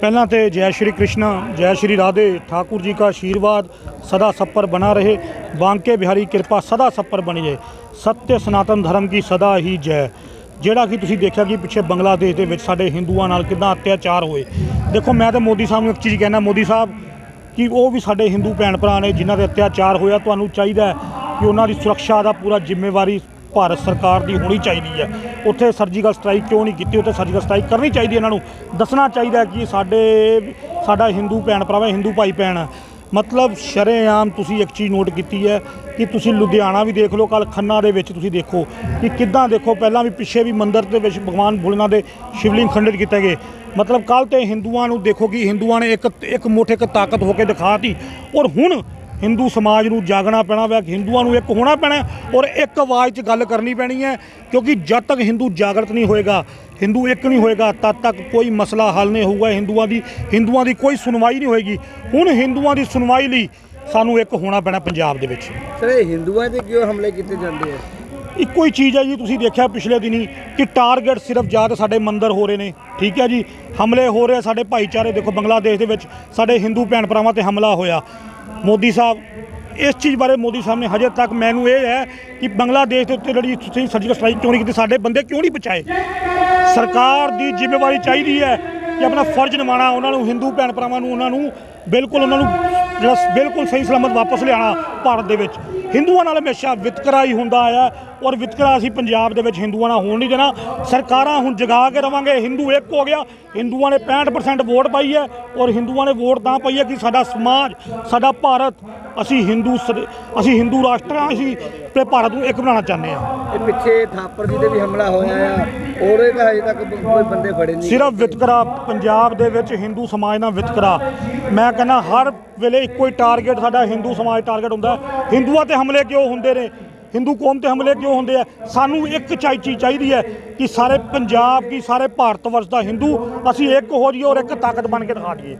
ਪਹਿਲਾਂ ਤੇ ਜੈ ਸ਼੍ਰੀ ਕ੍ਰਿਸ਼ਨ, ਜੈ ਸ਼੍ਰੀ ਰਾਧੇ, ਠਾਕੁਰ ਜੀ ਦਾ ਆਸ਼ੀਰਵਾਦ ਸਦਾ ਸੱਪਰ ਬਣਾ ਰਹੇ। रहे ਬਾਂਕੇ ਬਿਹਾਰੀ ਕਿਰਪਾ ਸਦਾ ਸੱਪਰ ਬਣੀ ਰਹੇ। ਸਤਿ ਸਨਾਤਨ ਧਰਮ ਕੀ ਸਦਾ ਹੀ ਜੈ। ਜਿਹੜਾ ਕਿ ਤੁਸੀਂ ਦੇਖਿਆ ਕਿ ਪਿੱਛੇ ਬੰਗਲਾਦੇਸ਼ ਦੇ ਵਿੱਚ ਸਾਡੇ ਹਿੰਦੂਆਂ ਨਾਲ ਕਿੰਨਾ ਅਤਿਆਚਾਰ ਹੋਏ। ਦੇਖੋ, ਮੈਂ ਤਾਂ ਮੋਦੀ ਸਾਹਿਬ ਨੂੰ ਇੱਕ ਚੀਜ਼ ਕਹਿਣਾ, ਮੋਦੀ ਸਾਹਿਬ, ਕਿ ਉਹ ਵੀ ਸਾਡੇ ਹਿੰਦੂ ਭੈਣ ਭਰਾ ਨੇ ਜਿਨ੍ਹਾਂ ਦੇ ਅਤਿਆਚਾਰ ਹੋਇਆ, ਤੁਹਾਨੂੰ ਚਾਹੀਦਾ ਕਿ ਉਹਨਾਂ ਦੀ ਸੁਰੱਖਿਆ ਦਾ ਪੂਰਾ ਜ਼ਿੰਮੇਵਾਰੀ ਭਾਰਤ ਸਰਕਾਰ ਦੀ ਹੋਣੀ ਚਾਹੀਦੀ ਹੈ। ਉੱਥੇ ਸਰਜੀਕਲ ਸਟ੍ਰਾਈਕ ਕਿਉਂ ਨਹੀਂ ਕੀਤੀ? ਉੱਥੇ ਸਰਜੀਕਲ ਸਟ੍ਰਾਈਕ ਕਰਨੀ ਚਾਹੀਦੀ ਇਹਨਾਂ ਨੂੰ। ਦੱਸਣਾ ਚਾਹੀਦਾ ਕਿ ਸਾਡੇ ਸਾਡਾ ਹਿੰਦੂ ਭੈਣ ਭਰਾ ਹਿੰਦੂ ਭਾਈ ਭੈਣ ਹੈ। ਮਤਲਬ ਸ਼ਰੇਆਮ ਤੁਸੀਂ ਇੱਕ ਚੀਜ਼ ਨੋਟ ਕੀਤੀ ਹੈ ਕਿ ਤੁਸੀਂ ਲੁਧਿਆਣਾ ਵੀ ਦੇਖ ਲਓ ਕੱਲ ਖੰਨਾ ਦੇ ਵਿੱਚ ਤੁਸੀਂ ਦੇਖੋ ਕਿ ਕਿੱਦਾਂ ਦੇਖੋ, ਪਹਿਲਾਂ ਵੀ ਪਿੱਛੇ ਵੀ ਮੰਦਿਰ ਦੇ ਵਿੱਚ ਭਗਵਾਨ ਭੋਲੇਨਾਥ ਦੇ ਸ਼ਿਵਲਿੰਗ ਖੰਡਿਤ ਕੀਤੇ ਗਏ। ਮਤਲਬ ਕੱਲ ਤੇ ਹਿੰਦੂਆਂ ਨੂੰ ਦੇਖੋ ਕਿ ਹਿੰਦੂਆਂ ਨੇ ਇੱਕ ਇੱਕ ਮੁੱਠ ਇੱਕ ਤਾਕਤ ਹੋ ਕੇ ਦਿਖਾਤੀ ਔਰ ਹੁਣ ਹਿੰਦੂ ਸਮਾਜ ਨੂੰ ਜਾਗਣਾ ਪੈਣਾ ਵਾ ਹਿੰਦੂਆਂ ਨੂੰ ਇੱਕ ਹੋਣਾ ਪੈਣਾ ਹੈ ਔਰ ਇੱਕ ਆਵਾਜ਼ 'ਚ ਗੱਲ ਕਰਨੀ ਪੈਣੀ ਹੈ ਕਿਉਂਕਿ ਜਦ ਤੱਕ ਹਿੰਦੂ ਜਾਗਰਤ ਨਹੀਂ ਹੋਏਗਾ ਹਿੰਦੂ ਇੱਕ ਨਹੀਂ ਹੋਏਗਾ ਤਦ ਤੱਕ ਕੋਈ ਮਸਲਾ ਹੱਲ ਨਹੀਂ ਹੋਊਗਾ ਹਿੰਦੂਆਂ ਦੀ ਹਿੰਦੂਆਂ ਦੀ ਕੋਈ ਸੁਣਵਾਈ ਨਹੀਂ ਹੋਏਗੀ। ਹੁਣ ਹਿੰਦੂਆਂ ਦੀ ਸੁਣਵਾਈ ਲਈ ਸਾਨੂੰ ਇੱਕ ਹੋਣਾ ਪੈਣਾ ਪੰਜਾਬ ਦੇ ਵਿੱਚ। ਸਰ ਇਹ ਹਿੰਦੂਆਂ ਤੇ ਕਿਉਂ ਹਮਲੇ ਕੀਤੇ ਜਾਂਦੇ ਆ? ਇੱਕੋ ਹੀ ਚੀਜ਼ ਹੈ ਜੀ ਤੁਸੀਂ ਦੇਖਿਆ ਪਿਛਲੇ ਦਿਨੀ ਕਿ ਟਾਰਗੇਟ ਸਿਰਫ ਜਾਂ ਤਾਂ ਸਾਡੇ ਮੰਦਰ ਹੋ ਰਹੇ ਨੇ ਠੀਕ ਹੈ ਜੀ? ਹਮਲੇ ਹੋ ਰਹੇ ਸਾਡੇ ਭਾਈਚਾਰੇ ਦੇਖੋ ਬੰਗਲਾਦੇਸ਼ ਦੇ ਵਿੱਚ ਸਾਡੇ ਹਿੰਦੂ ਭੈਣ ਭਰਾਵਾਂ ਤੇ ਹਮਲਾ ਹੋਇਆ। ਮੋਦੀ ਸਾਹਿਬ, ਇਸ ਚੀਜ਼ ਬਾਰੇ ਮੋਦੀ ਸਾਹਿਬ ਨੇ ਹਜੇ ਤੱਕ ਮੈਨੂੰ ਇਹ ਹੈ ਕਿ ਬੰਗਲਾਦੇਸ਼ ਦੇ ਉੱਤੇ ਜਿਹੜੀ ਤੁਸੀਂ ਸਰਜੀਕਲ ਸਟ੍ਰਾਈਕ ਕਿਉਂ ਨਹੀਂ ਕੀਤੀ, ਸਾਡੇ ਬੰਦੇ ਕਿਉਂ ਨਹੀਂ ਪਹੁੰਚਾਏ ਸਰਕਾਰ ਦੀ ਜ਼ਿੰਮੇਵਾਰੀ ਚਾਹੀਦੀ ਹੈ ਕਿ ਆਪਣਾ ਫਰਜ਼ ਨਿਭਾਉਣਾ, ਉਹਨਾਂ ਨੂੰ, ਹਿੰਦੂ ਭੈਣ ਭਰਾਵਾਂ ਨੂੰ, ਉਹਨਾਂ ਨੂੰ, ਬਿਲਕੁਲ ਉਹਨਾਂ ਨੂੰ ਜਿਹੜਾ ਬਿਲਕੁਲ ਸਹੀ ਸਲਾਮਤ ਵਾਪਸ ਲਿਆਉਣਾ ਭਾਰਤ ਦੇ ਵਿੱਚ। ਹਿੰਦੂਆਂ ਨਾਲ ਹਮੇਸ਼ਾ ਵਿਤਕਰਾ ਹੀ ਹੁੰਦਾ ਆਇਆ ਔਰ ਵਿਤਕਰਾ ਅਸੀਂ ਪੰਜਾਬ ਦੇ ਵਿੱਚ ਹਿੰਦੂਆਂ ਨਾਲ ਹੋਣ ਨਹੀਂ ਦੇਣਾ। ਸਰਕਾਰਾਂ ਹੁਣ ਜਗਾ ਕੇ ਰਵਾਂਗੇ, ਹਿੰਦੂ ਇੱਕ ਹੋ ਗਿਆ। ਹਿੰਦੂਆਂ ਨੇ 65% ਵੋਟ ਪਾਈ ਹੈ ਔਰ ਹਿੰਦੂਆਂ ਨੇ ਵੋਟ ਤਾਂ ਪਾਈ ਹੈ ਕਿ ਸਾਡਾ ਸਮਾਜ, ਸਾਡਾ ਭਾਰਤ, ਅਸੀਂ ਹਿੰਦੂ ਸ- ਅਸੀਂ ਹਿੰਦੂ ਰਾਸ਼ਟਰ ਹਾਂ, ਅਸੀਂ ਤੇ ਭਾਰਤ ਨੂੰ ਇੱਕ ਬਣਾਉਣਾ ਚਾਹੁੰਦੇ ਹਾਂ। ਇਹ ਪਿੱਛੇ ਥਾਪਰ ਜੀ ਦੇ ਵੀ ਹਮਲਾ ਹੋਇਆ ਆ। ਉਹਦੇ ਤਾਂ ਹਜੇ ਤੱਕ ਕੋਈ ਬੰਦੇ ਫੜੇ ਨਹੀਂ ਸਿਰਫ ਵਿਤਕਰਾ, ਪੰਜਾਬ ਦੇ ਵਿੱਚ ਹਿੰਦੂ ਸਮਾਜ ਨਾਲ ਵਿਤਕਰਾ। ਮੈਂ ਕਹਿੰਦਾ ਹਰ ਵੇਲੇ ਇੱਕੋ ਹੀ ਟਾਰਗੇਟ ਸਾਡਾ ਹਿੰਦੂ ਸਮਾਜ ਟਾਰਗੇਟ ਹੁੰਦਾ ਹਿੰਦੂਆਂ ਤੇ ਹਮਲੇ ਕਿਉਂ ਹੁੰਦੇ ਨੇ? ਹਿੰਦੂ ਕੌਮ ਤੇ ਹਮਲੇ ਕਿਉਂ ਹੁੰਦੇ ਆ? ਸਾਨੂੰ ਇੱਕ ਚਾਈ ਚਾਹੀਦੀ ਹੈ ਕਿ ਸਾਰੇ ਪੰਜਾਬ ਕੀ ਸਾਰੇ ਭਾਰਤ ਵਰਸ ਦਾ ਹਿੰਦੂ, ਅਸੀਂ ਇੱਕ ਹੋ ਜਾਈਏ ਔਰ ਇੱਕ ਤਾਕਤ ਬਣ ਕੇ ਦਿਖਾ ਦਈਏ।